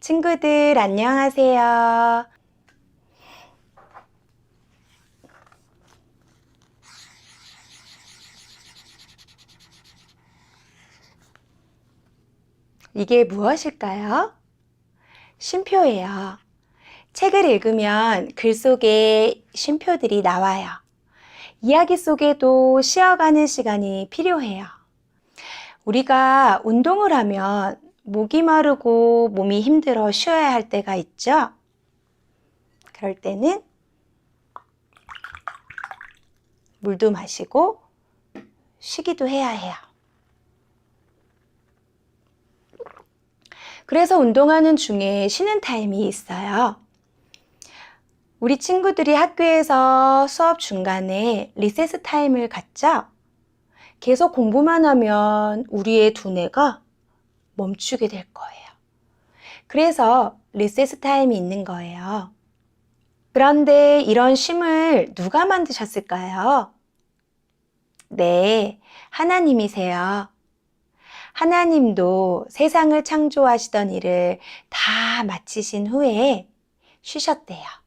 친구들 안녕하세요. 이게 무엇일까요? 쉼표예요. 책을 읽으면 글 속에 쉼표들이 나와요. 이야기 속에도 쉬어가는 시간이 필요해요. 우리가 운동을 하면 목이 마르고 몸이 힘들어 쉬어야 할 때가 있죠? 그럴 때는 물도 마시고 쉬기도 해야 해요. 그래서 운동하는 중에 쉬는 타임이 있어요. 우리 친구들이 학교에서 수업 중간에 리세스 타임을 갖죠? 계속 공부만 하면 우리의 두뇌가 멈추게 될 거예요. 그래서 리세스 타임이 있는 거예요. 그런데 이런 쉼을 누가 만드셨을까요? 네, 하나님이세요. 하나님도 세상을 창조하시던 일을 다 마치신 후에 쉬셨대요.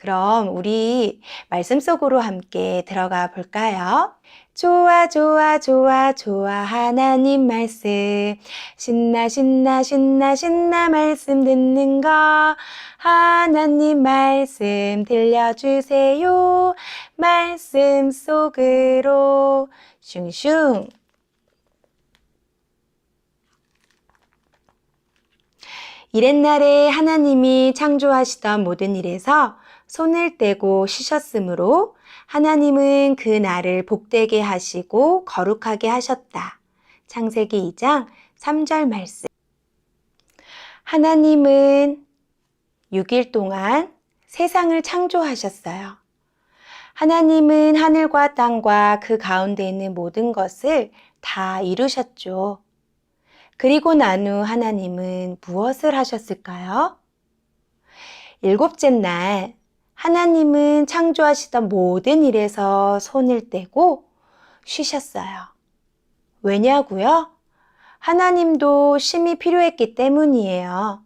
그럼 우리 말씀 속으로 함께 들어가 볼까요? 좋아, 좋아, 좋아, 좋아, 하나님 말씀. 신나, 신나, 신나, 신나, 말씀 듣는 거. 하나님 말씀 들려주세요. 말씀 속으로. 슝슝. 이랬날에 하나님이 창조하시던 모든 일에서 손을 떼고 쉬셨으므로 하나님은 그 날을 복되게 하시고 거룩하게 하셨다. 창세기 2장 3절 말씀. 하나님은 6일 동안 세상을 창조하셨어요. 하나님은 하늘과 땅과 그 가운데 있는 모든 것을 다 이루셨죠. 그리고 난 후 하나님은 무엇을 하셨을까요? 일곱째 날 하나님은 창조하시던 모든 일에서 손을 떼고 쉬셨어요. 왜냐고요? 하나님도 쉼이 필요했기 때문이에요.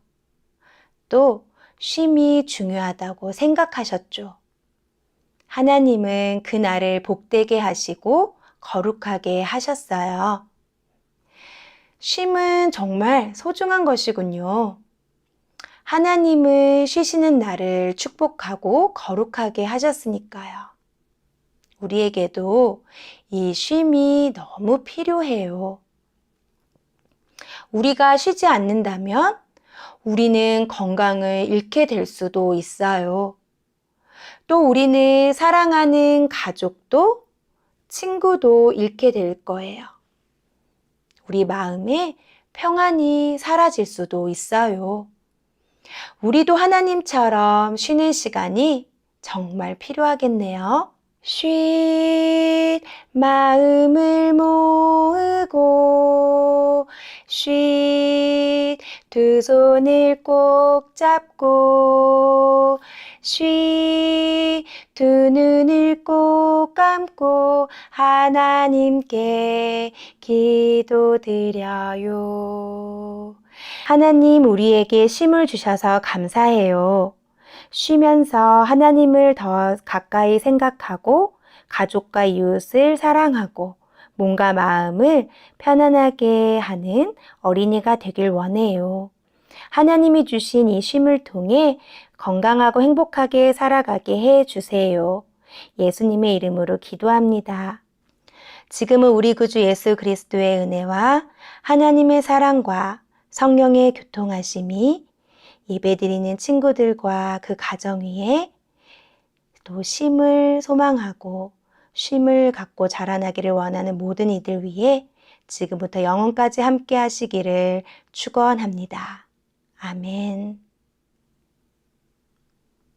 또 쉼이 중요하다고 생각하셨죠. 하나님은 그날을 복되게 하시고 거룩하게 하셨어요. 쉼은 정말 소중한 것이군요. 하나님은 쉬시는 날을 축복하고 거룩하게 하셨으니까요. 우리에게도 이 쉼이 너무 필요해요. 우리가 쉬지 않는다면 우리는 건강을 잃게 될 수도 있어요. 또 우리는 사랑하는 가족도 친구도 잃게 될 거예요. 우리 마음에 평안이 사라질 수도 있어요. 우리도 하나님처럼 쉬는 시간이 정말 필요하겠네요. 쉿 마음을 모으고 쉿 두 손을 꼭 잡고 쉿 두 눈을 하나님께 기도드려요. 하나님 우리에게 쉼을 주셔서 감사해요. 쉬면서 하나님을 더 가까이 생각하고 가족과 이웃을 사랑하고 몸과 마음을 편안하게 하는 어린이가 되길 원해요. 하나님이 주신 이 쉼을 통해 건강하고 행복하게 살아가게 해 주세요. 예수님의 이름으로 기도합니다. 지금은 우리 구주 예수 그리스도의 은혜와 하나님의 사랑과 성령의 교통하심이 예배드리는 친구들과 그 가정 위에 또 쉼을 소망하고 쉼을 갖고 자라나기를 원하는 모든 이들 위해 지금부터 영원까지 함께 하시기를 축원합니다. 아멘.